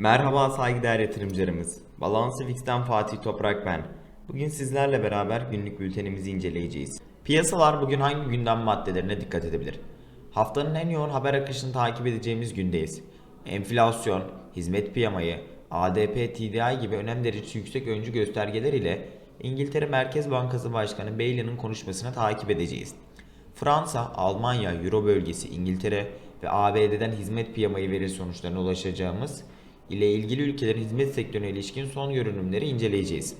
Merhaba saygıdeğer yatırımcılarımız. Balansı Fix'ten Fatih Toprak ben. Bugün sizlerle beraber günlük bültenimizi inceleyeceğiz. Piyasalar bugün hangi gündem maddelerine dikkat edebilir? Haftanın en yoğun haber akışını takip edeceğimiz gündeyiz. Enflasyon, hizmet piyamayı, ADP, TDI gibi önem derecesi yüksek öncü göstergeler ile İngiltere Merkez Bankası Başkanı Bailey'nin konuşmasını takip edeceğiz. Fransa, Almanya, Euro bölgesi, İngiltere ve ABD'den hizmet piyamayı veri sonuçlarına ulaşacağımız ile ilgili ülkelerin hizmet sektörüne ilişkin son görünümleri inceleyeceğiz.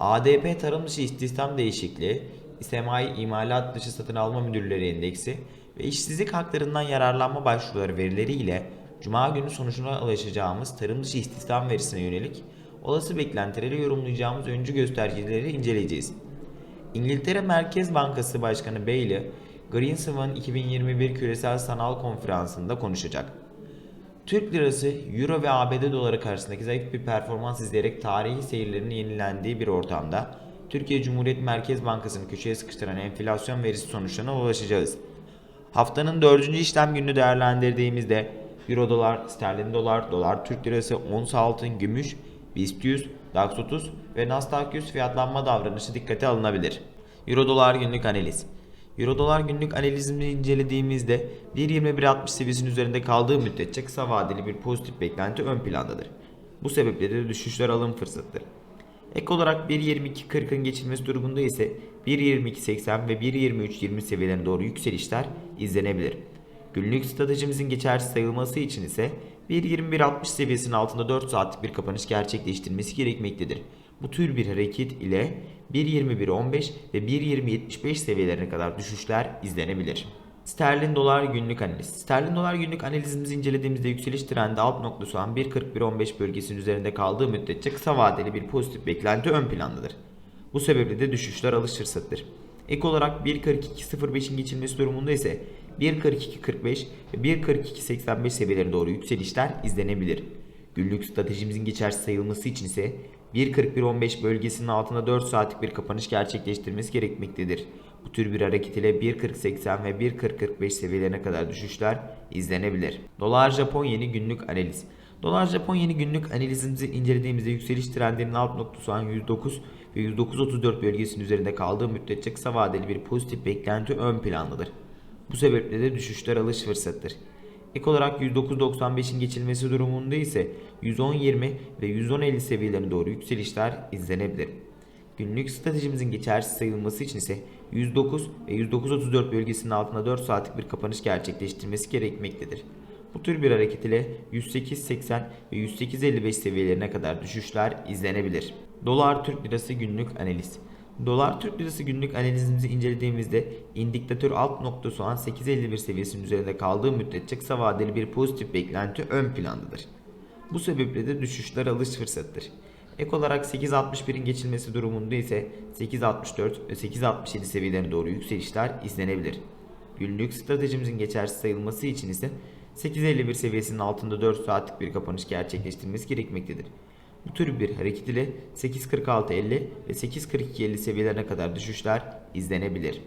ADP tarım dışı istihdam değişikliği, SMI imalat dışı satın alma müdürleri endeksi ve işsizlik haklarından yararlanma başvuruları verileri ile Cuma günü sonucuna ulaşacağımız tarım dışı istihdam verisine yönelik olası beklentileri yorumlayacağımız öncü göstergeleri inceleyeceğiz. İngiltere Merkez Bankası Başkanı Bailey, Greenspan 2021 Küresel Sanal Konferansı'nda konuşacak. Türk lirası, Euro ve ABD doları karşısındaki zayıf bir performans izleyerek tarihi seyirlerin yenilendiği bir ortamda Türkiye Cumhuriyet Merkez Bankası'nı köşeye sıkıştıran enflasyon verisi sonuçlarına ulaşacağız. Haftanın dördüncü işlem gününü değerlendirdiğimizde Euro dolar, sterlin dolar, dolar Türk lirası, ons altın, gümüş, BIST 100, DAX 30 ve Nasdaq 100 fiyatlanma davranışı dikkate alınabilir. Euro dolar günlük analiz. Euro dolar günlük analizini incelediğimizde 1.21.60 seviyesinin üzerinde kaldığı müddetçe kısa vadeli bir pozitif beklenti ön plandadır. Bu sebeple de düşüşler alım fırsatıdır. Ek olarak 1.22.40'ın geçilmesi durumunda ise 1.22.80 ve 1.23.20 seviyelerine doğru yükselişler izlenebilir. Günlük stratejimizin geçersiz sayılması için ise 1.21.60 seviyesinin altında 4 saatlik bir kapanış gerçekleştirilmesi gerekmektedir. Bu tür bir hareket ile 1.21.15 ve 1.20.75 seviyelerine kadar düşüşler izlenebilir. Sterlin dolar günlük analiz. Sterlin dolar günlük analizimizi incelediğimizde yükseliş trendi alt noktası olan 1.41.15 bölgesinin üzerinde kaldığı müddetçe kısa vadeli bir pozitif beklenti ön plandadır. Bu sebeple de düşüşler alış fırsatıdır. Ek olarak 1.42.05'in geçilmesi durumunda ise 1.42.45 ve 1.42.85 seviyelerine doğru yükselişler izlenebilir. Günlük stratejimizin geçersiz sayılması için ise 1.41.15 bölgesinin altında 4 saatlik bir kapanış gerçekleştirmesi gerekmektedir. Bu tür bir hareket ile 1.40.80 ve 1.40.45 seviyelerine kadar düşüşler izlenebilir. Dolar Japon yeni günlük analiz. Dolar Japon yeni günlük analizimizi incelediğimizde yükseliş trendinin alt noktası olan 109 ve 109.34 bölgesinin üzerinde kaldığı müddetçe kısa vadeli bir pozitif beklenti ön plandadır. Bu sebeple de düşüşler alış fırsatıdır. Ek olarak 109.95'in geçilmesi durumunda ise 110.20 ve 110.50 seviyelerine doğru yükselişler izlenebilir. Günlük stratejimizin geçersiz sayılması için ise 109 ve 109.34 bölgesinin altında 4 saatlik bir kapanış gerçekleştirmesi gerekmektedir. Bu tür bir hareket ile 108.80 ve 108.55 seviyelerine kadar düşüşler izlenebilir. Dolar Türk Lirası günlük analiz. Dolar Türk Lirası günlük analizimizi incelediğimizde indikatör alt noktası olan 8.51 seviyesinin üzerinde kaldığı müddetçe kısa vadeli bir pozitif beklenti ön plandadır. Bu sebeple de düşüşler alış fırsatıdır. Ek olarak 8.61'in geçilmesi durumunda ise 8.64 ve 8.67 seviyelerine doğru yükselişler izlenebilir. Günlük stratejimizin geçersiz sayılması için ise 8.51 seviyesinin altında 4 saatlik bir kapanış gerçekleştirmesi gerekmektedir. Bu tür bir hareket ile 8.46.50 ve 8.42.50 seviyelerine kadar düşüşler izlenebilir.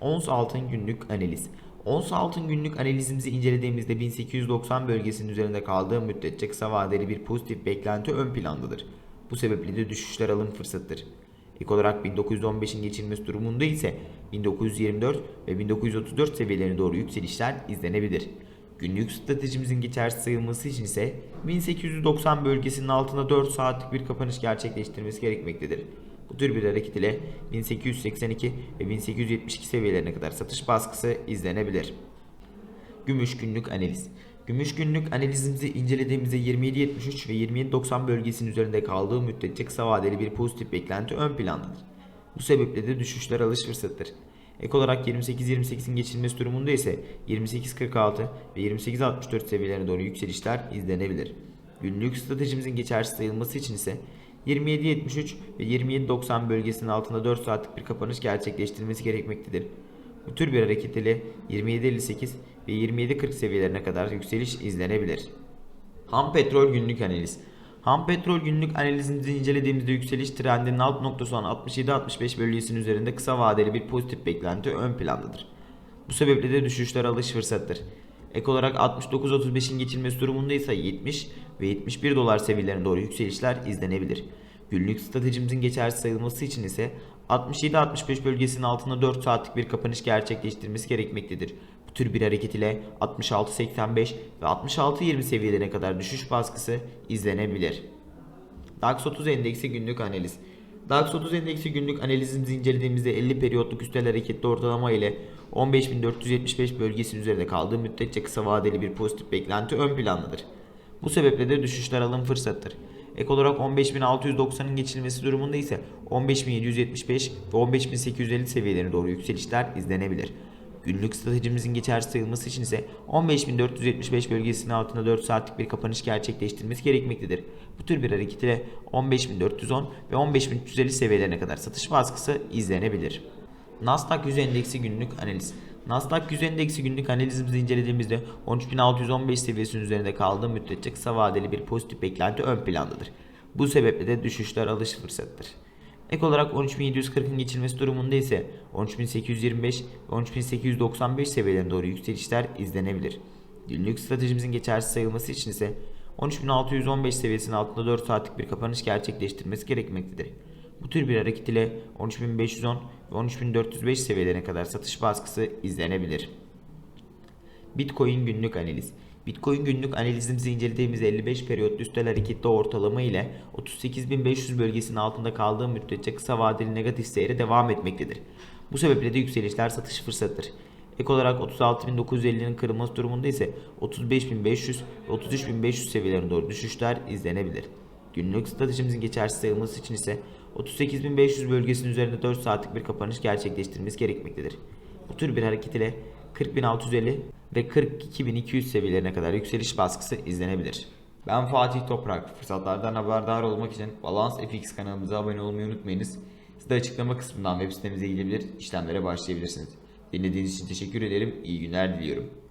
Ons altın günlük analiz. Ons altın günlük analizimizi incelediğimizde 1890 bölgesinin üzerinde kaldığı müddetçe kısa vadeli bir pozitif beklenti ön plandadır. Bu sebeple de düşüşler alım fırsatıdır. İlk olarak 1915'in geçilmesi durumunda ise 1924 ve 1934 seviyelerine doğru yükselişler izlenebilir. Günlük stratejimizin geçersiz sayılması için ise 1890 bölgesinin altında 4 saatlik bir kapanış gerçekleştirmesi gerekmektedir. Bu tür bir hareket ile 1882 ve 1872 seviyelerine kadar satış baskısı izlenebilir. Gümüş günlük analiz. Gümüş günlük analizimizi incelediğimizde 27.73 ve 27.90 bölgesinin üzerinde kaldığı müddetçe kısa vadeli bir pozitif beklenti ön plandadır. Bu sebeple de düşüşler alış fırsatıdır. Ek olarak 28-28'in geçilmesi durumunda ise 28.46 ve 28.64 seviyelerine doğru yükselişler izlenebilir. Günlük stratejimizin geçersiz sayılması için ise 27.73 ve 27.90 bölgesinin altında 4 saatlik bir kapanış gerçekleştirilmesi gerekmektedir. Bu tür bir hareket ile 27.58 ve 27.40 seviyelerine kadar yükseliş izlenebilir. Ham petrol günlük analiz. Ham petrol günlük analizimizi incelediğimizde yükseliş trendinin alt noktası olan 67-65 bölgesinin üzerinde kısa vadeli bir pozitif beklenti ön plandadır. Bu sebeple de düşüşler alış fırsatıdır. Ek olarak 69.35'in geçilmesi durumunda ise 70 ve 71 dolar seviyelerine doğru yükselişler izlenebilir. Günlük stratejimizin geçersiz sayılması için ise 67-65 bölgesinin altında 4 saatlik bir kapanış gerçekleştirmesi gerekmektedir. Tür bir hareket ile 66-85 ve 66-20 seviyelerine kadar düşüş baskısı izlenebilir. DAX 30 endeksi günlük analiz. DAX 30 endeksi günlük analizimizi incelediğimizde 50 periyotluk üstel hareketli ortalama ile 15.475 bölgesinin üzerinde kaldığı müddetçe kısa vadeli bir pozitif beklenti ön plandadır. Bu sebeple de düşüşler alım fırsatıdır. Ek olarak 15.690'ın geçilmesi durumunda ise 15.775 ve 15.850 seviyelerine doğru yükselişler izlenebilir. Günlük stratejimizin geçersiz sayılması için ise 15.475 bölgesinin altında 4 saatlik bir kapanış gerçekleştirmesi gerekmektedir. Bu tür bir hareket ile 15.410 ve 15.350 seviyelerine kadar satış baskısı izlenebilir. Nasdaq 100 endeksi günlük analiz. Nasdaq 100 endeksi günlük analizimizi incelediğimizde 13.615 seviyesinin üzerinde kaldığı müddetçe kısa vadeli bir pozitif beklenti ön plandadır. Bu sebeple de düşüşler alış fırsatıdır. Ek olarak 13.740'ın geçilmesi durumunda ise 13.825 ve 13.895 seviyelerine doğru yükselişler izlenebilir. Günlük stratejimizin geçersiz sayılması için ise 13.615 seviyesinin altında 4 saatlik bir kapanış gerçekleştirmesi gerekmektedir. Bu tür bir hareket ile 13.510 ve 13.405 seviyelerine kadar satış baskısı izlenebilir. Bitcoin günlük analiz. Bitcoin günlük analizimizi incelediğimiz 55 periyotlu üstel hareketli ortalama ile 38.500 bölgesinin altında kaldığı müddetçe kısa vadeli negatif seyre devam etmektedir. Bu sebeple de yükselişler satış fırsatıdır. Ek olarak 36.950'nin kırılması durumunda ise 35.500 ve 33.500 seviyelerine doğru düşüşler izlenebilir. Günlük stratejimizin geçersiz sayılması için ise 38.500 bölgesinin üzerinde 4 saatlik bir kapanış gerçekleştirmemiz gerekmektedir. Bu tür bir hareket ile 40.650 ve 42.200 seviyelerine kadar yükseliş baskısı izlenebilir. Ben Fatih Toprak. Fırsatlardan haberdar olmak için Balance FX kanalımıza abone olmayı unutmayınız. Siz de açıklama kısmından web sitemize gidebilir, işlemlere başlayabilirsiniz. Dinlediğiniz için teşekkür ederim. İyi günler diliyorum.